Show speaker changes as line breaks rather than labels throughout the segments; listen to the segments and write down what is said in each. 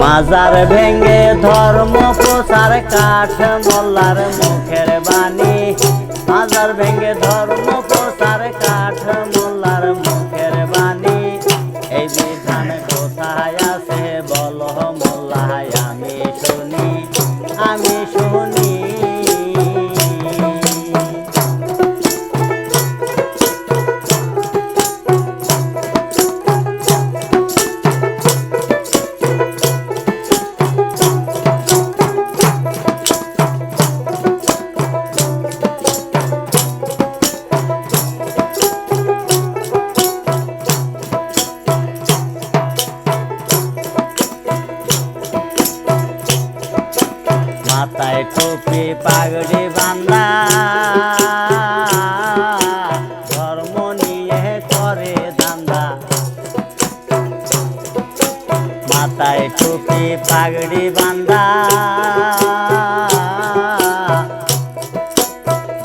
মাজার ভেঙ্গে ধর্ম প্রচার কাঠ মোল্লার মুখের বাণী। মাজার ভেঙ্গে ধর্ম প্রচার কাঠ পাগড়ি বান্দা।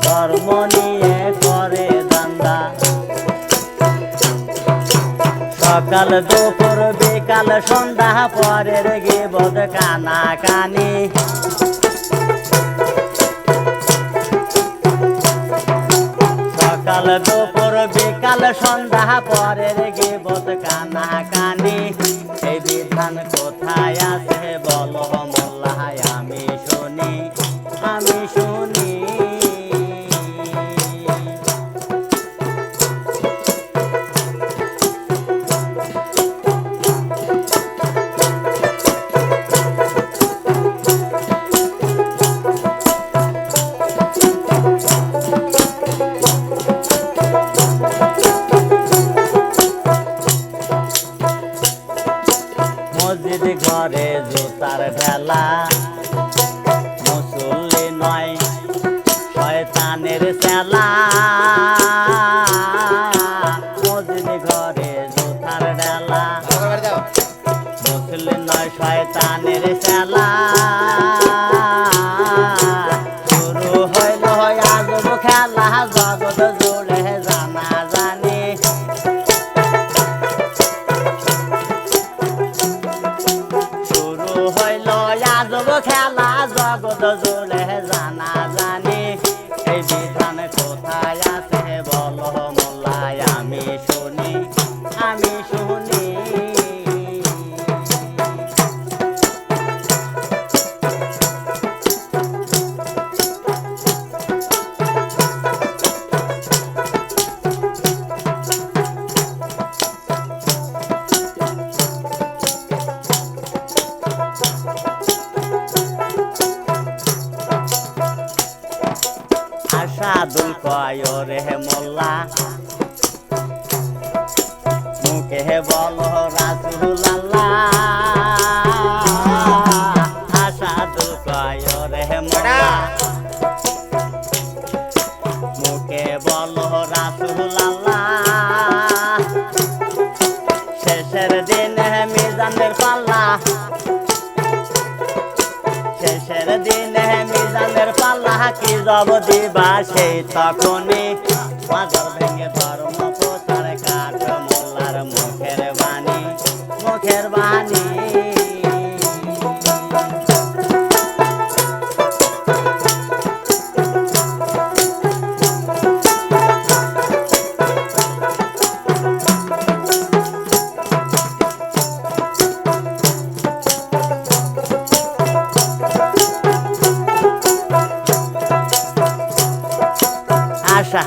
ধর্ম নিয়ে করে দান্দা সকাল, দুপুর, বিকাল, সন্ধ্যা, পরের গিবদ কানা কানি সকাল, দুপুর, বিকাল, সন্ধ্যা, পরের গিবদ কানা কানি বিধান কোথায় আছে বলো মোল্লায় আমি শুনি আমি শুনি। ঘরে জুতার ঢেলা হইল আজব খেলা জগত জুড়ে জানা জানি। এই বিধান কোথায় আছে বল মোল্লায় আমি শুনি আমি শুনি। আশাদুল কয় রে মোল্লা। মুখে বল রাসুল জব দিবা সেই তখনই মাজার ভেঙে তার মতো তার কাঠ মোল্লার মুখের বাণী মুখের বাণী।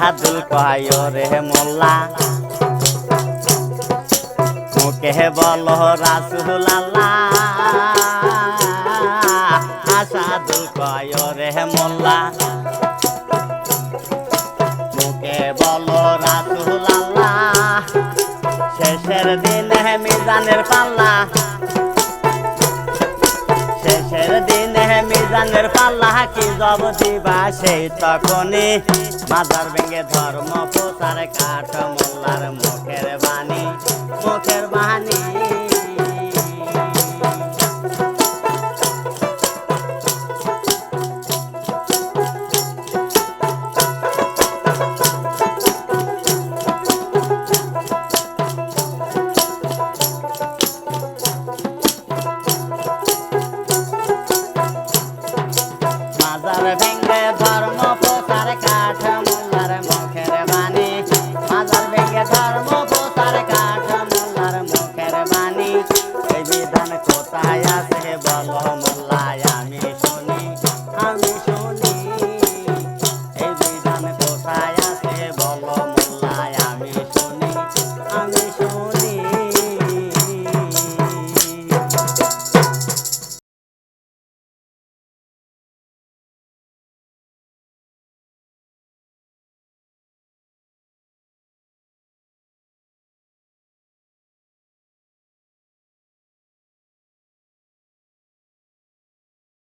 আশাহাদুল কয় রে মোল্লা। মুখে বল রাসুল আশাহাদুল কয় রে মোল্লা। মুখে বল রাসুল শেষের দিনে মিজানের পাল্লা। দিনে মিজানের পাল্লা কি জব দিবা সেই তখনই মাজার ভেঙে ধর্ম প্রচার কাঠ মোল্লার মুখের বাণী মুখের বাণী। ভেঙ্গে ধর্ম প্রচার কাঠ মোল্লার মুখের বাণী। মাজার ভেঙ্গে ধর্ম প্রচার কাঠ মোল্লার মুখের বাণী। বিধান কোথায় আছে বল মোল্লায় আমি শুনি।